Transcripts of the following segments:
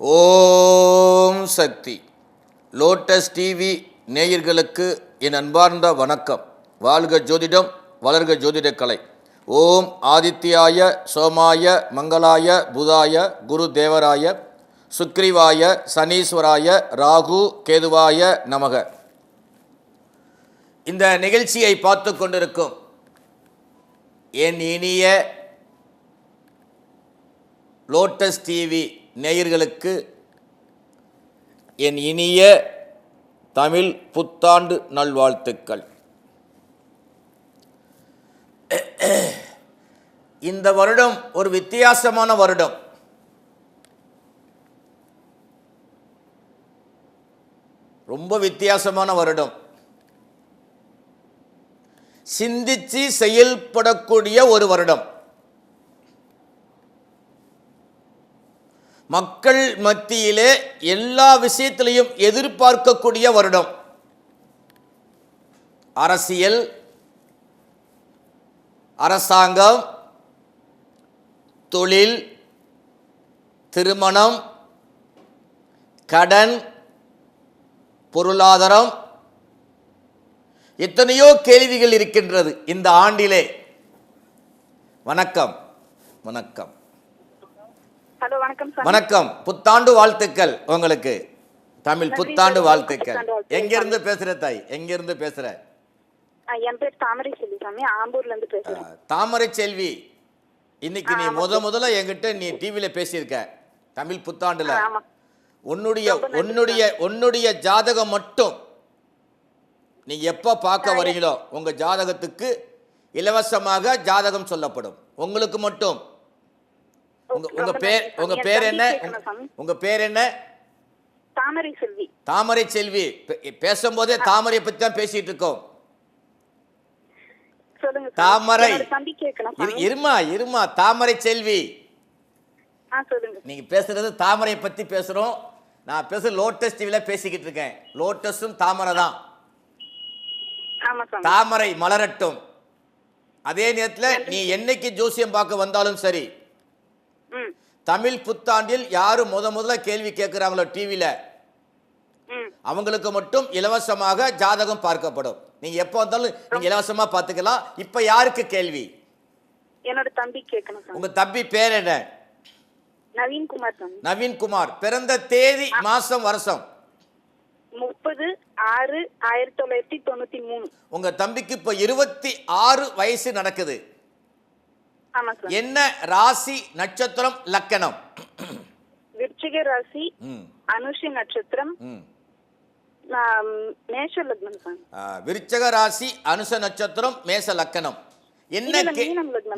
ஓம் சக்தி. Lotus TV நேயர்களுக்கு என் அன்பார்ந்த வணக்கம். வாழ்க ஜோதிடம் வளர்க ஜோதிடக்கலை ஓம் ஆதித்யாய சோமாய மங்களாய புதாய குரு தேவராய சுக்ரிவாய சனீஸ்வராய ராகு கேதுவாய நமக. இந்த நிகழ்ச்சியை பார்த்து கொண்டிருக்கும் என் இனிய லோட்டஸ் டிவி நேயர்களுக்கு என் இனிய தமிழ் புத்தாண்டு நல்வாழ்த்துக்கள். இந்த வருடம் ஒரு வித்தியாசமான வருடம். ரொம்ப வித்தியாசமான வருடம். சிந்திச்சு செயல்படக்கூடிய ஒரு வருடம். மக்கள் மத்தியிலே எல்லா விஷயத்திலையும் எதிர்பார்க்கக்கூடிய வருடம். அரசியல் அரசாங்கம் தொழில் திருமணம் கடன் பொருளாதாரம். எத்தனையோ கேள்விகள் இருக்கின்றது இந்த ஆண்டிலே. வணக்கம் வணக்கம். ஹலோ வணக்கம் வணக்கம். புத்தாண்டு வாழ்த்துக்கள் உங்களுக்கு. தமிழ் புத்தாண்டு. வாழ்த்துக்கள். எங்க இருந்து பேசுற தாய்? எங்க இருந்து பேசுற என் பேர் தாமரை செல்விசாமி ஆம்பூர்ல இருந்து பேசுறேன். தாமரை செல்வி. இன்னைக்கு நீ முத முதல்ல என்கிட்ட நீ டிவியில பேசியிருக்க. தமிழ் புத்தாண்டுல. உன்னுடைய உன்னுடைய உன்னுடைய ஜாதகம் மட்டும் நீ எப்போ பார்க்க வரீங்களோ உங்க ஜாதகத்துக்கு இலவசமாக ஜாதகம் சொல்லப்படும். உங்களுக்கு மட்டும். உங்க உங்க பேர். உங்க பேர் என்ன. உங்க பேர் என்ன? தாமரை செல்வி. தாமரை செல்வி. பேசும்போதே தாமரை பத்தி தான் பேசிட்டு இருக்கோம். தாமரை. இருமா இருமா. தாமரை செல்வி. நீங்க பேசுறது தாமரை பத்தி பேசுறோம். நான் பேச லோட்டஸ் டிவில பேசிக்கிட்டு இருக்கேன். லோட்டஸும் தாமரை தான். தாமரை மலரட்டும். அதே நேரத்தில் நீ என்னைக்கு ஜோசியம் பார்க்க வந்தாலும் சரி தமிழ் புத்தாண்டில் யாரு முத முதல்ல கேள்வி கேட்குறாங்களோ டிவியில் அவங்களுக்கு மட்டும் இலவசமாக ஜாதகம் பார்க்கப்படும். நீங்க எப்போ வந்தாலும் நீங்க இலவசமா பார்த்துக்கலாம். இப்போ யாருக்கு கேள்வி? என்னோட தம்பி கேட்கணும் உங்க தம்பி பேர் என்ன? நவீன் குமார் சாமி. நவீன்குமார். பிறந்த தேதி மாசம் வருஷம்? முப்பது ஆறு ஆயிரத்தி தொள்ளாயிரத்தி தொண்ணூத்தி மூணு. உங்க தம்பிக்கு இப்போ இருபத்தி ஆறு வயசு நடக்குது. என்ன ராசி நட்சத்திரம் லக்கணம்? விருச்சிக ராசி அனுஷி நட்சத்திரம் மேஷ லக்னம் விருச்சக ராசி அனுச நட்சத்திரம் மேச லக்கணம். என்ன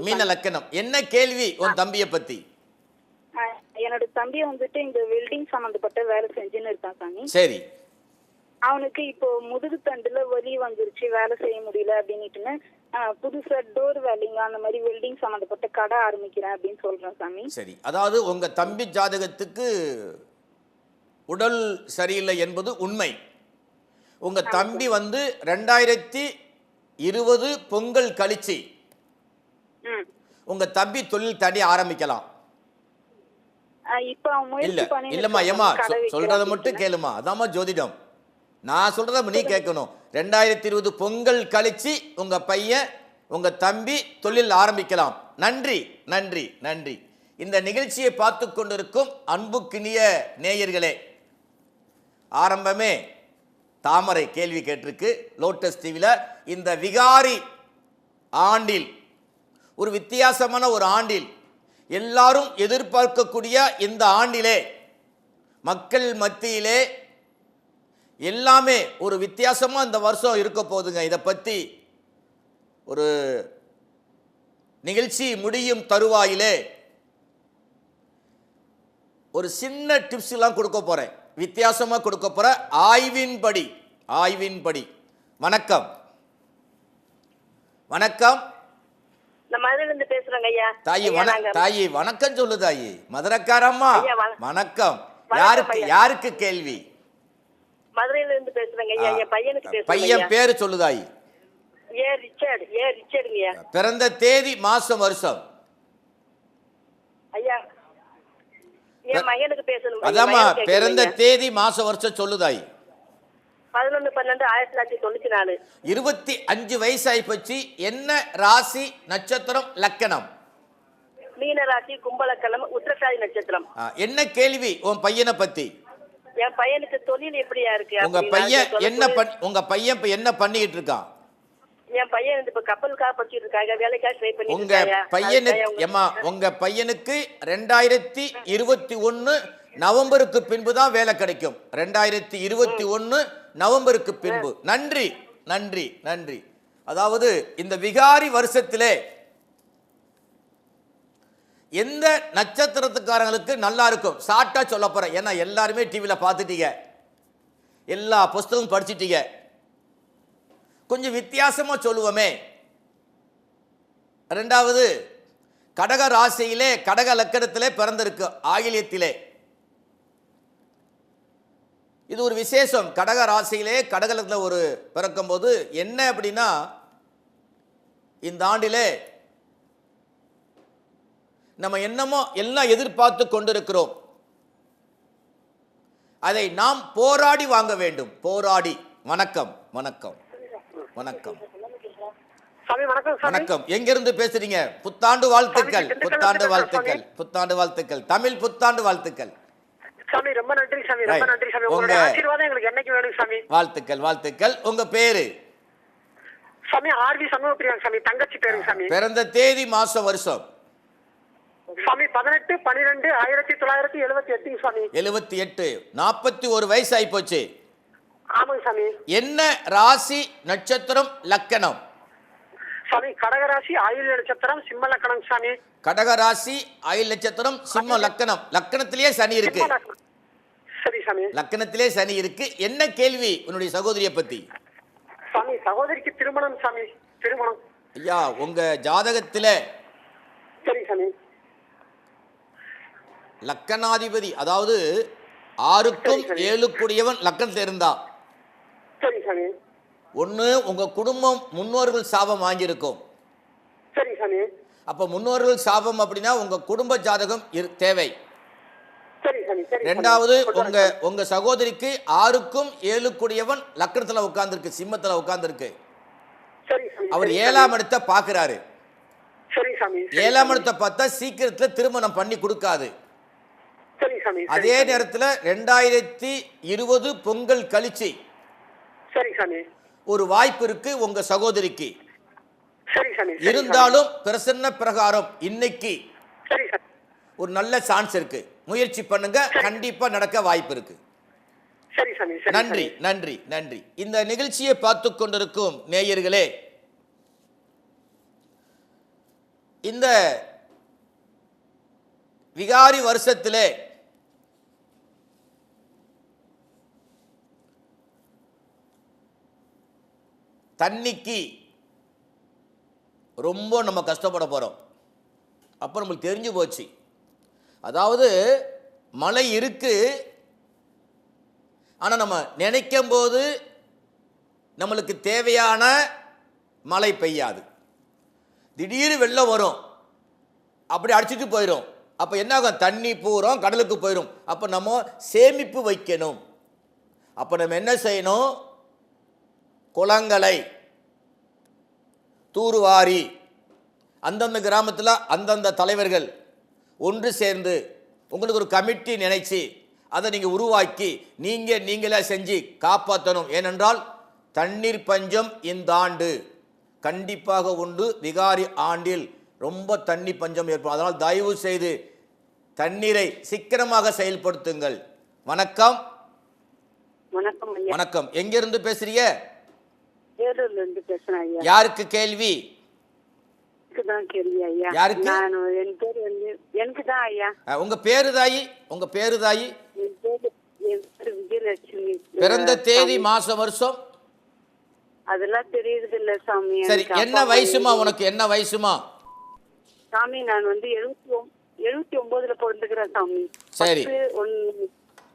மீன. லக்கணம். என்ன கேள்வி உன் தம்பியை பத்தி? என்னோட தம்பி வந்துட்டு இந்த வெல்டிங் சம்பந்தப்பட்ட வேலை செஞ்சுன்னு இருக்கான் சாமி. சரி. அவனுக்கு இப்போ முதுகு தண்டுல வலி வந்துருச்சு வேலை செய்ய முடியல அப்படின்னுட்டுன்னு ஆஹ், புதுசா டோர் வேலிங் அந்த மாதிரி வெல்டிங் சம்பந்தப்பட்ட கடை ஆரம்பிக்கிறேன் அப்படின்னு சொல்றான் சாமி. சரி. அதாவது உங்க தம்பி ஜாதகத்துக்கு உடல் சரியில்லை என்பது உண்மை. உங்க தம்பி வந்து ரெண்டாயிரத்தி இருபது பொங்கல் கழிச்சு உங்க தம்பி தொழில் தனி ஆரம்பிக்கலாம். இல்ல இல்லம்மா ஏமா சொல்றத மட்டும் கேளுமா அதாம்மா ஜோதிடம். நான் சொல்றத நீ கேட்கணும். ரெண்டாயிரத்தி இருபது பொங்கல் கழிச்சு உங்க பையன் உங்க தம்பி தொழில் ஆரம்பிக்கலாம். நன்றி நன்றி நன்றி. இந்த நிகழ்ச்சியை பார்த்து கொண்டிருக்கும் அன்புக்கினிய நேயர்களே ஆரம்பமே தாமரை கேள்வி கேட்டிருக்கு. லோட்டஸ் டிவியில் இந்த விகாரி ஆண்டில் ஒரு வித்தியாசமான ஒரு ஆண்டில் எல்லாரும் எதிர்பார்க்கக்கூடிய இந்த ஆண்டிலே மக்கள் மத்தியிலே எல்லாமே ஒரு வித்தியாசமாக இந்த வருஷம் இருக்க போகுதுங்க இதை பற்றி ஒரு நிகழ்ச்சி முடியும் தருவாயிலே ஒரு சின்ன டிப்ஸ் எல்லாம் கொடுக்க போறேன். வித்தியாசமா கொடுக்க போற ஆய்வின்படி ஆய்வின்படி வணக்கம். வணக்கம். தாயி ஐயா, வண நாங்க- தாயி வணக்கம் சொல்லு தாயி. மதுரக்காரம்மா. வணக்கம். வணக்கம் யாருக்கு. யாருக்கு கேள்வி? மதுரையில இருந்து பேசுறேங்க. ஐயா என் பையனுக்கு பேசுறேங்க பையன். பேரு சொல்லு தாயி ஏ ரிச்சர்ட் ஏ ரிச்சர்டுங்க பிறந்த தேதி மாசம் வருஷம்? ஐயா என் மகனுக்கு பேசணும். அதாம்மா பிறந்த. தேதி மாச வருஷம் சொல்லுதாய்? பதினொன்னு பன்னெண்டு ஆயிரத்தி தொள்ளாயிரத்தி தொண்ணூத்தி நாலு. இருபத்தி அஞ்சு வயசாகி போச்சு. என்ன ராசி நட்சத்திரம் லக்கணம்? மீன ராசி கும்பலக்கணம் உத்திரட்டாதி நட்சத்திரம். என்ன கேள்வி உன் பையனை பத்தி? என் பையனுக்கு தொழில் எப்படியா இருக்கு உங்க பையன் என்ன பண்ண உங்க பையன் இப்ப என்ன பண்ணிட்டு இருக்கான்? என் பையன் வந்து இப்ப கப்பலுக்காக படிச்சிட்டு இருக்காங்க வேலைக்காக ட்ரை பண்ணிட்டு உங்க பையனுக்கு ஏமா உங்க பையனுக்கு ரெண்டாயிரத்தி இருபத்தி ஒன்னு நவம்பருக்கு பின்பு தான் வேலை கிடைக்கும். ரெண்டாயிரத்தி இருபத்தி ஒன்னு நவம்பருக்கு பின்பு. நன்றி நன்றி நன்றி. அதாவது இந்த விகாரி வருஷத்திலே எந்த நட்சத்திரத்துக்காரங்களுக்கு நல்லா இருக்கும்? ஷார்ட்டாக சொல்ல போகிறேன் ஏன்னா எல்லாருமே டிவியில் பார்த்துட்டீங்க. எல்லா புஸ்தகமும் படிச்சிட்டீங்க. கொஞ்சம் வித்தியாசமாக சொல்லுவோமே. ரெண்டாவது கடக ராசியிலே கடக லக்கணத்திலே பிறந்திருக்கு ஆகிலியத்திலே இது ஒரு விசேஷம். கடக ராசியிலே கடகலத்தில் ஒரு பிறக்கும்போது என்ன அப்படின்னா இந்த ஆண்டிலே நம்ம என்னமோ எல்லாம் எதிர்பார்த்து கொண்டிருக்கிறோம். அதை நாம் போராடி வாங்க வேண்டும். போராடி. வணக்கம். வணக்கம். வணக்கம். வணக்கம் எங்கிருந்து பேசுறீங்க? புத்தாண்டு வாழ்த்துக்கள். புத்தாண்டு வாழ்த்துக்கள். புத்தாண்டு வாழ்த்துக்கள். தமிழ் புத்தாண்டு வாழ்த்துக்கள். சாமி ரொம்ப நன்றி சாமி ரொம்ப. நன்றி சாமி. உங்க- உங்களுடைய ஆசீர்வாதம் எங்களுக்கு என்னைக்கு வேணும் சாமி? வாழ்த்துக்கள் வாழ்த்துக்கள். உங்க பேரு? சாமி ஆர்வி சண்முகப்பிரியாங்க சாமி. தங்கச்சி பேருங்க சாமி. பிறந்த தேதி மாசம் வருஷம். சாமி பதினெட்டு பன்னிரெண்டு ஆயிரத்தி தொள்ளாயிரத்தி எழுபத்தி எட்டுங்க சாமி எழுபத்தி எட்டு. நாற்பத்தி ஒரு வயசு ஆயிப்போச்சு ஆமாங்க சாமி. என்ன ராசி நட்சத்திரம் லக்கணம்? சாமி கடகராசி ஆயுள் நட்சத்திரம் சிம்ம லக்கணம் சாமி. கடக ராசி ஆயில் நட்சத்திரம் சிம்ம லக்கணம். லக்கணத்திலேயே சனி இருக்கு. சரி சாமி. லக்கணத்திலே சனி இருக்கு. என்ன கேள்வி உன்னுடைய சகோதரியை பத்தி? சாமி சகோதரிக்கு திருமணம் சாமி. திருமணம். ஐயா உங்க ஜாதகத்துல சரி சாமி. லக்கணாதிபதி அதாவது ஆறுக்கும். ஏழுக்குடையவன் லக்கணத்தில் இருந்தா சரி சாமி ஒன்று உங்க குடும்பம் முன்னோர்கள் சாபம் வாங்கியிருக்கும் அப்ப முன்னோர்கள் சாபம் அப்படின்னா உங்க குடும்ப ஜாதகம் தேவை. ரெண்டாவது உங்க. உங்க சகோதரிக்கு ஆறுக்கும் ஏழுக்குடையவன் லக்கணத்துல உட்கார்ந்துருக்கு சிம்மத்துல உட்கார்ந்துருக்கு அவர் ஏழாம். இடத்தை சரி ஏழாம். இடத்தை பார்த்தா சீக்கிரத்துல திருமணம் பண்ணி கொடுக்காது அதே சாமி. நேரத்துல ரெண்டாயிரத்தி இருபது பொங்கல் கழிச்சு சரி சாமி. ஒரு வாய்ப்பு இருக்கு உங்க சகோதரிக்கு. இருந்தாலும் பிரசன்ன பிரகாரம் இன்னைக்கு ஒரு நல்ல சான்ஸ் இருக்கு. முயற்சி பண்ணுங்க கண்டிப்பா நடக்க வாய்ப்பு இருக்கு. நன்றி. நன்றி நன்றி. இந்த நிகழ்ச்சியை பார்த்து கொண்டிருக்கும் நேயர்களே இந்த விகாரி வருஷத்திலே தண்ணிக்கு ரொம்ப நம்ம கஷ்டப்பட போகிறோம் அப்போ நம்மளுக்கு தெரிஞ்சு போச்சு. அதாவது மழை இருக்குது ஆனால் நம்ம நினைக்கும் போது நம்மளுக்கு தேவையான மழை பெய்யாது. திடீர் வெள்ளம் வரும். அப்படி அடிச்சிட்டு போயிடும் அப்போ என்ன ஆகும் தண்ணி பூரம் கடலுக்கு போயிடும் அப்போ நம்ம சேமிப்பு வைக்கணும். அப்போ நம்ம என்ன செய்யணும்? குளங்களை தூர்வாரி அந்தந்த கிராமத்தில் அந்தந்த தலைவர்கள் ஒன்று சேர்ந்து உங்களுக்கு ஒரு கமிட்டி நினைச்சு அதை நீங்கள் உருவாக்கி நீங்கள் நீங்களே செஞ்சு காப்பாற்றணும் ஏனென்றால் தண்ணீர் பஞ்சம் இந்த ஆண்டு. கண்டிப்பாக உண்டு. விகாரி ஆண்டில் ரொம்ப தண்ணி பஞ்சம் ஏற்படும். அதனால் தயவு செய்து தண்ணீரை சிக்கனமாக செயல்படுத்துங்கள். வணக்கம். வணக்கம் வணக்கம். எங்கிருந்து பேசுறீங்க? வேலூர்ல இருந்து பேசுறேன் ஐயா. யாருக்கு கேள்வி? கேள்வி ஐயா. யாருக்கு? நான் என் பேர் வந்து எனக்கு தான் ஐயா உங்க பேரு தாயி உங்க பேரு தாயி விஜயலட்சுமி. பிறந்த தேதி சாமி. மாசம் வருஷம்? அதெல்லாம் தெரியுது இல்ல சாமி சரி என்ன வயசுமா உனக்கு? என்ன வயசுமா? சாமி நான் வந்து எழுபத்தி எழுபத்தி ஒன்பதுல பிறந்துக்கிறேன் சாமி. சரி. ஒன்னு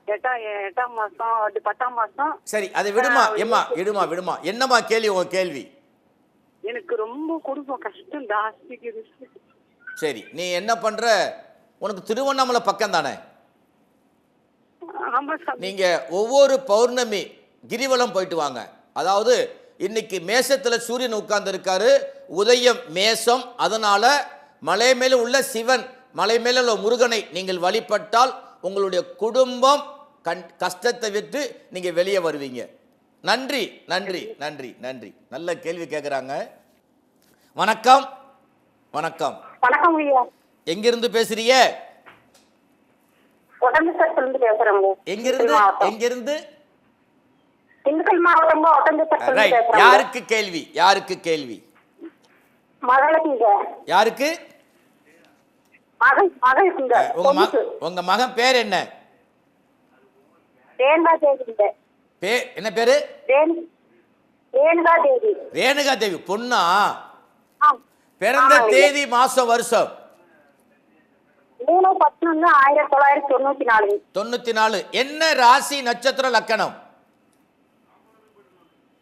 எட்டாம் மாசம் அது பத்தாம் மாசம். சரி அதை விடுமா எழுபத்தி- விடுமா விடுமா. என்னம்மா கேள்வி உங்க கேள்வி? எனக்கு ரொம்ப குடும்பம் கஷ்டம் ஜாஸ்திக்கு சரி நீ என்ன பண்ற? உனக்கு திருவண்ணாமலை பக்கம் தானே? நீங்க ஒவ்வொரு பௌர்ணமி கிரிவலம் போயிட்டு வாங்க. அதாவது இன்னைக்கு மேசத்துல சூரியன் உட்கார்ந்து இருக்காரு உதயம் மேசம் அதனால மலை மேல உள்ள சிவன் மலை மேல உள்ள முருகனை நீங்கள் வழிபட்டால் உங்களுடைய குடும்பம் கண் கஷ்டத்தை விட்டு நீங்க வெளியே வருவீங்க. நன்றி நன்றி நன்றி நன்றி. நல்ல கேள்வி கேட்குறாங்க வணக்கம் வணக்கம். வணக்கம் ஐயா. எங்கிருந்து பேசுறீங்க? ஒட்டஞ்சத்திலிருந்து இருந்து பேசுறேங்க எங்கிருந்து எங்கிருந்து? திண்டுக்கல் மாவட்டம் ரைட் பேசுறேன் யாருக்கு கேள்வி? யாருக்கு கேள்வி? மகளுக்குங்க யாருக்கு? மகள் மகளுக்குங்க உங்க ம உங்க மகன் பேர் என்ன? ரேணுகா தேவிங்க பே என்ன பேரு? ரேணு ரேணுகா தேவி. ரேணுகா தேவி பொண்ணா? பிறந்த. தேதி மாசம் வருஷம்? மூணு பத்து ஆயிரத்தி தொள்ளாயிரத்தி தொண்ணூத்தி நாலு. தொண்ணூத்தி நாலு. என்ன ராசி நட்சத்திர லக்கணம்?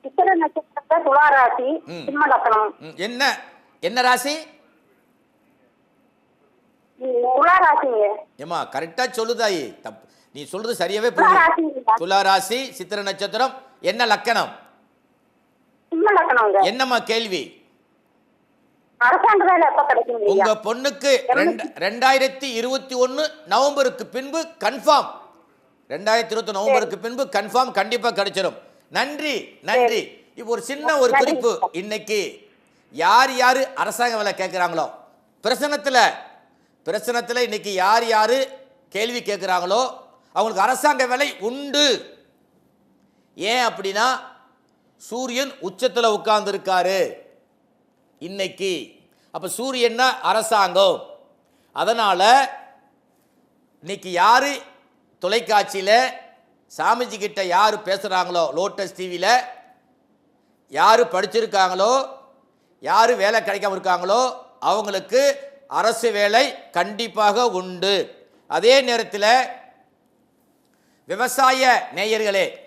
சித்திர நட்சத்திரத்தை. சிம்ம லக்கணம். என்ன? என்ன ராசி? ம், துளாராசிங்க ஏமா கரெக்டா சொல்லுதாயி. தப்பு. நீ சொல்றது சரியாவே துலா ராசி சித்திர நட்சத்திரம் என்ன லக்கணம்? என்னம்மா கேள்வி? உங்க பொண்ணுக்கு ரெண்டு- ரெண்டாயிரத்தி இருபத்தி ஒன்று நவம்பருக்கு பின்பு கன்ஃபார்ம். ரெண்டாயிரத்தி இருபத்தி நவம்பருக்கு பின்பு கன்ஃபார்ம் கண்டிப்பா கிடைச்சிடும் நன்றி நன்றி. இப்போ ஒரு சின்ன ஒரு. குறிப்பு இன்னைக்கு. யார் யார் அரசாங்க வேலை கேட்குறாங்களோ? பிரசனத்தில் பிரசனத்தில் இன்னைக்கு யார் யார் கேள்வி கேட்குறாங்களோ? அவங்களுக்கு அரசாங்க வேலை உண்டு. ஏன் அப்படின்னா சூரியன் உச்சத்தில் உட்கார்ந்துருக்காரு. இன்னைக்கு. அப்போ சூரியன்னா அரசாங்கம். அதனால் இன்னைக்கு யார் தொலைக்காட்சியில் சாமிஜி கிட்ட யார் பேசுகிறாங்களோ லோட்டஸ் டிவியில் யார் படிச்சிருக்காங்களோ யார் வேலை கிடைக்காம இருக்காங்களோ அவங்களுக்கு அரசு வேலை கண்டிப்பாக உண்டு. அதே நேரத்தில் விவசாய நேயர்களே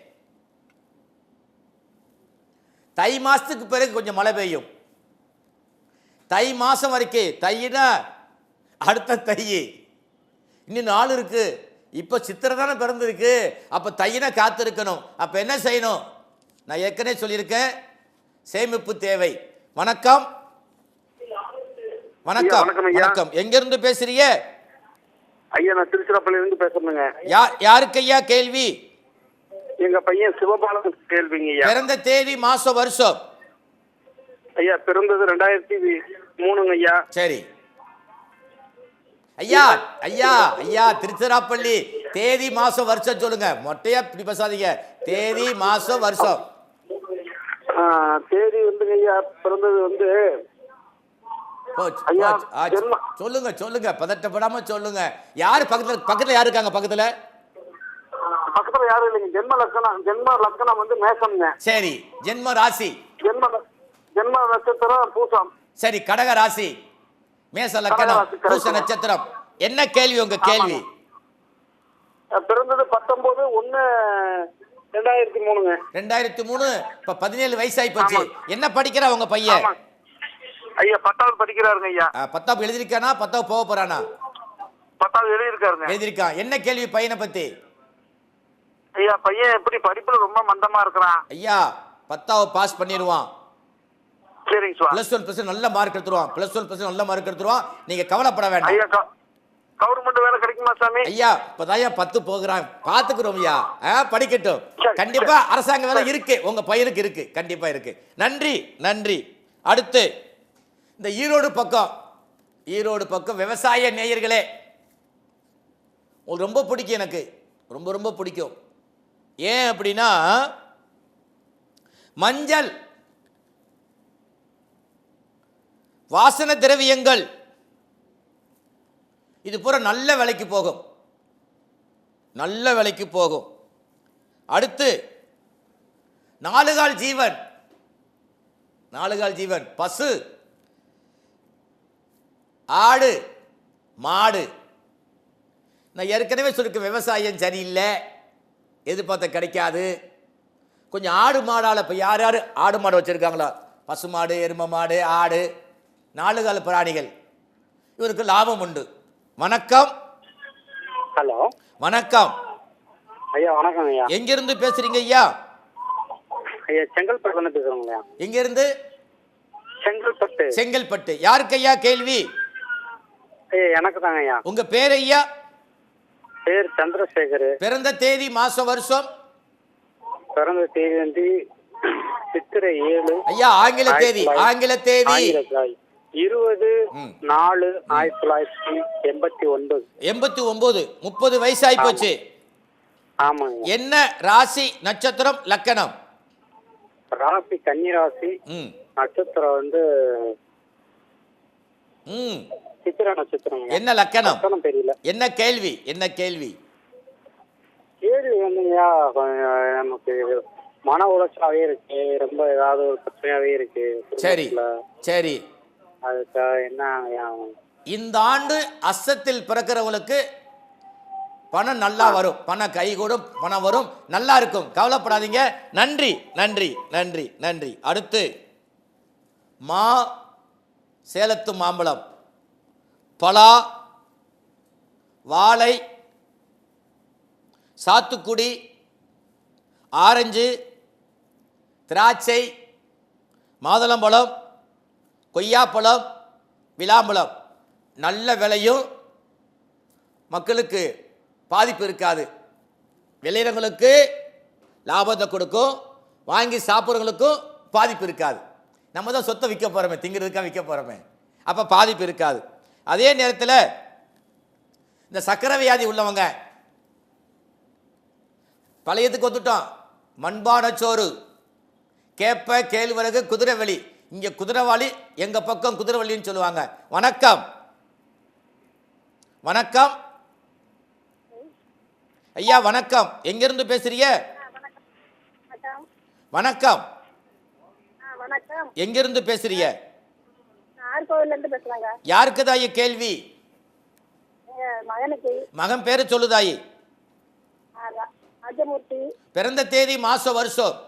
தை மாசத்துக்கு பிறகு கொஞ்சம் மழை பெய்யும். தை மாசம் வரைக்கும் தையினா அடுத்த தை. இன்னும் நாள் இருக்கு. இப்போ சித்திரை தானே பிறந்திருக்கு. அப்போ தையினா காத்திருக்கணும். அப்போ என்ன செய்யணும்? நான் ஏற்கனவே சொல்லியிருக்கேன். சேமிப்பு தேவை. வணக்கம். வணக்கம். வணக்கம். எங்கிருந்து பேசுறீங்க? ஐயா நான் திருச்சிராப்பள்ளியில இருந்து பேசுறேங்க யார் யாருக்கு ஐயா கேள்வி? எங்க பையன் சிவபாலன் கேள்விங்க ஐயா. பிறந்த தேதி மாசம் வருஷம்? ஐயா பிறந்தது ரெண்டாயிரத்தி மூணுங்க ஐயா. சரி. ஐயா ஐயா ஐயா திருச்சிராப்பள்ளி தேதி மாசம் வருஷம் சொல்லுங்க. மொட்டையா இப்படி பேசாதீங்க தேதி மாசம் வருஷம். தேதி வந்துங்க ஐயா. பிறந்தது வந்து போச்சு, ஐயா, போச்சு. ஆச்சு. ஜென்ம- சொல்லுங்க சொல்லுங்க. பதட்டப்படாம சொல்லுங்க. யாரு பக்கத்துல பக்கத்துல யாரு இருக்காங்க பக்கத்துல? பக்கத்துல யாரும் இல்லைங்க. ஜென்ம லக்கணம் ஜென்ம லக்கணம் வந்து மேசம்ங்க சரி ஜென்ம ராசி. ஜென்ம ஜென்ம நட்சத்திரம் பூசம். சரி கடக ராசி. மேச correct. பூச நட்சத்திரம். என்ன கேள்வி உங்க கேள்வி? பிறந்தது பத்தொன்பது ஒண்ணு ரெண்டாயிரத்தி மூணுங்க. ரெண்டாயிரத்தி மூணு. இப்ப பதினேழு வயசாகி போச்சு. என்ன படிக்கிறா உங்க பையன்? ஐயா பத்தாவது படிக்கிறாருங்க ஐயா. ஆ, பத்தாப்பு எழுதிருக்கானா பத்தாப்பு போக போறானா? பத்தாவது எழுதியிருக்காருங்க. எழுதியிருக்கான் என்ன கேள்வி பையனை பத்தி? ஐயா பையன் எப்படி படிப்புல ரொம்ப மந்தமா இருக்கிறான்? ஐயா பத்தாவது பாஸ் பண்ணிடுவான் சரிங்க பிளஸ் ஒன் பிளஸ் நல்ல மார்க் எடுத்துருவான். பிளஸ் ஒன் பிளஸ் நல்ல மார்க் எடுத்துருவான். நீங்க கவலைப்பட வேண்டாம். ஐயா கவர்மெண்ட் வேலை கிடைக்குமா சாமி? ஐயா இப்பதான் பத்து போகிறான். பாத்துக்கிறோம் ஐயா. படிக்கட்டும். சரி, கண்டிப்பா அரசாங்க வேலை இருக்கு. உங்க பையனுக்கு இருக்கு. கண்டிப்பா இருக்கு. நன்றி நன்றி. அடுத்து இந்த ஈரோடு பக்கம் ஈரோடு பக்கம் விவசாய நேயர்களே ரொம்ப பிடிக்கும் எனக்கு. ரொம்ப ரொம்ப பிடிக்கும். ஏன் அப்படின்னா மஞ்சள் வாசன திரவியங்கள் இது பூரா நல்ல விலைக்கு போகும். நல்ல விலைக்கு போகும். அடுத்து நாலுகால் ஜீவன் நாலுகால் ஜீவன் பசு. ஆடு மாடு. நான் ஏற்கனவே சொல்லிருக்கேன் விவசாயம் சரியில்லை எதிர்பார்த்த கிடைக்காது. கொஞ்சம் ஆடு மாடால் இப்போ யார் யார் ஆடு மாடு வச்சுருக்காங்களோ? பசு மாடு எருமை மாடு ஆடு நாலு கால பிராணிகள். இவருக்கு லாபம் உண்டு. வணக்கம். ஹலோ. வணக்கம். ஐயா வணக்கம் ஐயா. எங்கிருந்து பேசுறீங்க ஐயா? ஐயா செங்கல்பட்டு பேசுறோங்க ஐயா. எங்கிருந்து? செங்கல்பட்டு. செங்கல்பட்டு. யாருக்கு ஐயா கேள்வி? எனக்கு தாங்க ஐயா. உங்க பேர் ஐயா? பேர் சந்திரசேகர். பிறந்த தேதி மாசம் வருஷம்? பிறந்த தேதி வந்து சித்திரை ஏழு ஐயா ஆங்கில தேதி ஆங்கில தேதி. இருபது. நாலு ஆயிரத்தி தொள்ளாயிரத்தி எண்பத்தி ஒன்பது. எண்பத்தி ஒன்பது முப்பது வயசாகி போச்சு ஆமாங்க. என்ன ராசி நட்சத்திரம் லக்கணம்? ராசி கன்னிராசி. ம். நட்சத்திரம் வந்து ம். சித்திரா நட்சத்திரம் என்ன லக்கணம்? தெரியல. என்ன கேள்வி? என்ன கேள்வி? கேள்வி வந்துங்கய்யா நமக்கு மன உளைச்சலாவே இருக்கு. ரொம்ப ஏதாவது ஒரு பிரச்சனையாவே இருக்கு. சரி. சரி. அதுக்கு என்ன இந்த ஆண்டு அஸ்தத்தில் பிறக்கிறவங்களுக்கு பணம் நல்லா வரும். பணம் கை கூடும் பணம் வரும். நல்லா இருக்கும். கவலைப்படாதீங்க. நன்றி நன்றி நன்றி நன்றி. அடுத்து மா சேலத்து மாம்பழம். பலா வாழை சாத்துக்குடி ஆரஞ்சு திராட்சை மாதுளம்பழம் கொய்யாப்பழம் விளாம்பழம். நல்ல விலையும் மக்களுக்கு பாதிப்பு இருக்காது. விளையிறவங்களுக்கு லாபத்தை கொடுக்கும் வாங்கி சாப்பிட்றவங்களுக்கும் பாதிப்பு இருக்காது. நம்ம தான் சொத்தை விற்க போகிறோமே திங்கிறதுக்காக விற்க போகிறோமே அப்போ பாதிப்பு இருக்காது. அதே நேரத்தில் இந்த சக்கரை வியாதி உள்ளவங்க பழையத்துக்கு வந்துட்டோம் மண்பான சோறு கேப்ப கேழ்வரகு குதிரைவலி. இங்கே குதிரைவாளி எங்கள் பக்கம் குதிரைவலின்னு சொல்லுவாங்க. வணக்கம். வணக்கம். ஐயா வணக்கம். எங்கிருந்து பேசுறீங்க? வணக்கம். வணக்கம். எங்கிருந்து பேசுறீங்க? நாகர்கோவில்ல இருந்து பேசுறாங்க? யாருக்கு தாயி கேள்வி மகனுக்கு. மகன் பேரு சொல்லுதாயி. ராஜமூர்த்தி. பிறந்த தேதி மாசம் வருஷம்?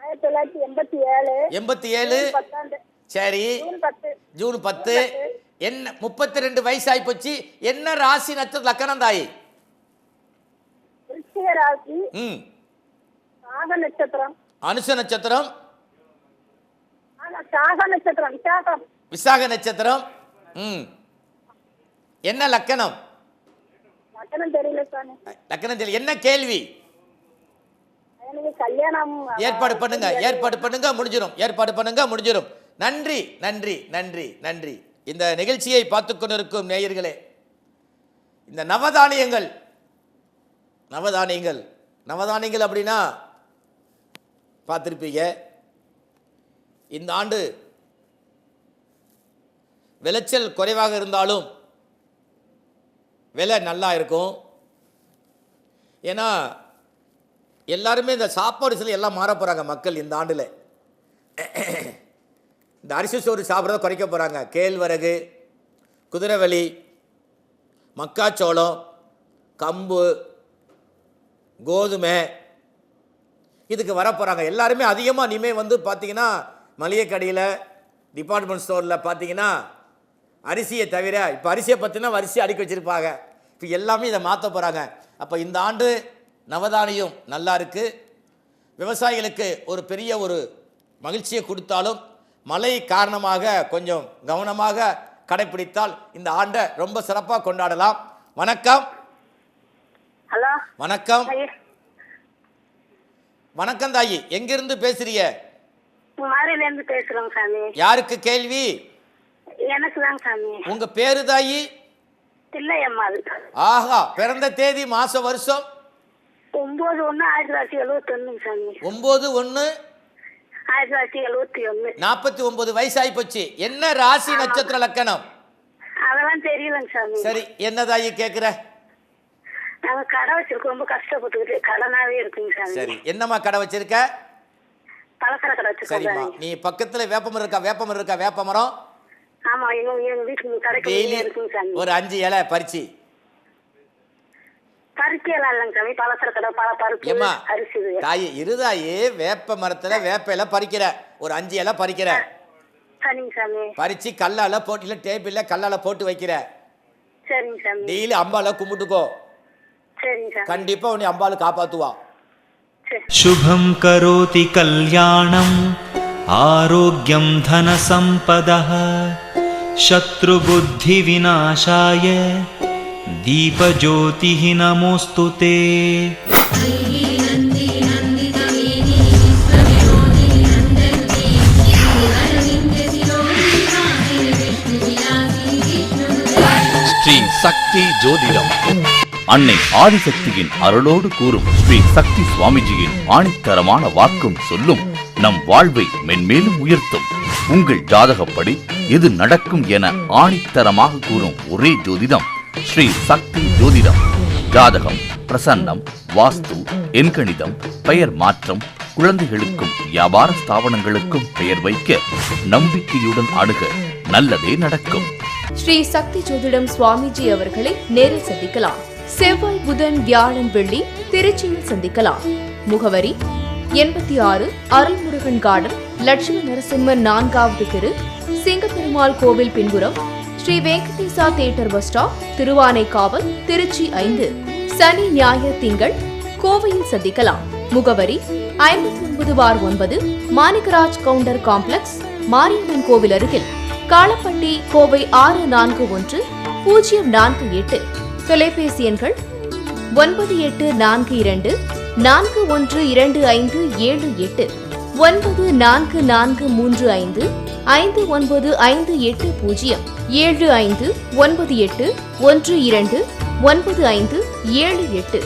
ஆயிரத்தி தொள்ளாயிரத்தி எண்பத்தி ஏழு. எண்பத்தி ஏழு? சரி. ஜூன் பத்து. ஜூன் பத்து. என்ன முப்பத்தி ரெண்டு வயசாகி போச்சு. என்ன ராசி நட்சத்திர லக்கணம் தாயி ராசி. ம். நட்சத்திரம். அனுச நட்சத்திரம். நட்சத்திரம் விசாகம். விசாக நட்சத்திரம்? ம். என்ன லக்கணம்? லக்கணம் தெரியல சாமி. லக்கணம் தெரியல. என்ன கேள்வி? கல்யாணம் ஏற்பாடு பண்ணுங்க ஏற்பாடு பண்ணுங்க முடிஞ்சிடும் ஏற்பாடு பண்ணுங்க முடிஞ்சிடும் நன்றி நன்றி நன்றி நன்றி. இந்த நிகழ்ச்சியை பார்த்து கொண்டிருக்கும் நேயர்களே இந்த நவதானியங்கள் நவதானியங்கள் நவதானியங்கள் அப்படின்னா பார்த்துருப்பீங்க. இந்த ஆண்டு விளைச்சல் குறைவாக இருந்தாலும் விலை நல்லா இருக்கும். ஏன்னா எல்லாருமே இந்த சாப்பாடு சில எல்லாம் மாற போகிறாங்க மக்கள் இந்த ஆண்டில். இந்த அரிசி சோறு சாப்பிட்றத குறைக்க போகிறாங்க கேழ்வரகு குதிரைவலி மக்காச்சோளம் கம்பு கோதுமை இதுக்கு வரப்போகிறாங்க எல்லாருமே அதிகமாக இனிமேல் வந்து பார்த்தீங்கன்னா மளிகை கடையில் டிபார்ட்மெண்ட் ஸ்டோரில் பார்த்தீங்கன்னா அரிசியை தவிர இப்போ அரிசியை பற்றினா அரிசி அடுக்கி வச்சுருப்பாங்க. இப்போ எல்லாமே இதை மாற்ற போகிறாங்க அப்போ இந்த ஆண்டு நவதானியம் நல்லா இருக்குது விவசாயிகளுக்கு ஒரு பெரிய ஒரு மகிழ்ச்சியை கொடுத்தாலும் மழை காரணமாக கொஞ்சம் கவனமாக கடைப்பிடித்தால் இந்த ஆண்டை ரொம்ப சிறப்பாக கொண்டாடலாம். வணக்கம். ஹலோ. வணக்கம். வணக்கம் தாயி. எங்கிருந்து பேசுறீங்க? மாரில இருந்து பேசுறோங்க சாமி. யாருக்கு கேள்வி? எனக்கு தாங்க சாமி. உங்க பேரு தாயி தில்லையம்மாள் ஆஹா பிறந்த தேதி மாசம் வருஷம்? ஒன்பது ஒண்ணு ஆயிரத்தி தொள்ளாயிரத்தி எழுபத்தி சாமி. ஒன்பது ஒன்று ஆயிரத்தி தொள்ளாயிரத்தி எழுபத்தி ஒண்ணு நாற்பத்தி ஒன்பது வயசாகி போச்சு. என்ன ராசி நட்சத்திர லக்கணம்? அதெல்லாம் தெரியலங்க சாமி. சரி என்ன தாயி கேட்குற நாங்க கடை வச்சிருக்கோம். ரொம்ப கஷ்டப்பட்டுக்கிட்டு கடனாவே இருக்குங்க சாமி. சரி என்னம்மா கடை வச்சிருக்க? பலசர கடை சரிம்மா. சாமி நீ பக்கத்துல வேப்பமரம் இருக்கா? வேப்பமரம் இருக்கா? வேப்பமரம் ஆமா எங்க எங்க வீட்டுக்கு கடைக்கு டெய்லி இருக்குங்க சாமி. ஒரு அஞ்சு இலை பறிச்சு. பருத்தியெல்லாம் இல்லைங்க சாமி. பலசர கடை பல பருப்பு ஏம்மா அரிசி. இது. தாயி இருதாயி வேப்ப மரத்துல வேப்ப இலை பறிக்கிற. ஒரு அஞ்சு இலை பறிக்கிற. சரிங்க சாமி. பறிச்சு கல்லால போட்டு இல்லை டேபிள்ல கல்லால போட்டு வைக்கிற. சரிங்க சாமி. டெய்லி அம்பால கும்பிட்டுக்கோ. சரிங்க சார் கண்டிப்பா உன்னை அம்பாள் காப்பாத்துவா. शुभम करोति संपद शत्रुबुद्धि धनसम्पदः दीप ज्योति नमोस्तु ते। शक्ति श्रीशक्तिज्योतिरम् அன்னை ஆதிசக்தியின் அருளோடு கூறும் ஸ்ரீ சக்தி சுவாமிஜியின் ஆணித்தரமான வாக்கும் சொல்லும் நம் வாழ்வை மென்மேலும் உயர்த்தும். உங்கள் ஜாதகப்படி எது நடக்கும் என ஆணித்தரமாக கூறும் ஒரே ஜோதிடம் ஸ்ரீ சக்தி ஜோதிடம். ஜாதகம் பிரசன்னம் வாஸ்து எண்கணிதம் பெயர் மாற்றம் குழந்தைகளுக்கும் வியாபார ஸ்தாபனங்களுக்கும் பெயர் வைக்க நம்பிக்கையுடன் அணுக நல்லதே நடக்கும். ஸ்ரீ சக்தி ஜோதிடம் சுவாமிஜி அவர்களை நேரில் சந்திக்கலாம். செவ்வாய் புதன் வியாழன் வெள்ளி திருச்சியில் சந்திக்கலாம். முகவரி எண்பத்தி ஆறு அருள்முருகன் கார்டன் லட்சுமி நரசிம்மன் நான்காவது தெரு சிங்கப்பெருமாள் கோவில் பின்புறம் Sri Venkatesa theatre bus stop Thiruvanaikaval Trichy ஐந்து. சனி ஞாயிறு திங்கள் கோவையில் சந்திக்கலாம். முகவரி ஐம்பத்தி ஒன்பது பார் ஒன்பது மாணிக்கராஜ் கவுண்டர் காம்ப்ளெக்ஸ் மாரியம்மன் கோவில் அருகில் காலப்பட்டி கோவை ஆறு நான்கு ஒன்று பூஜ்ஜியம் நான்கு எட்டு. தொலைபேசி எண்கள் ஒன்பது எட்டு நான்கு இரண்டு நான்கு ஒன்று இரண்டு ஐந்து ஏழு எட்டு ஒன்பது நான்கு நான்கு மூன்று ஐந்து ஐந்து ஒன்பது ஐந்து எட்டு பூஜ்ஜியம் ஏழு ஐந்து ஒன்பது எட்டு ஒன்று இரண்டு ஒன்பது ஐந்து ஏழு எட்டு.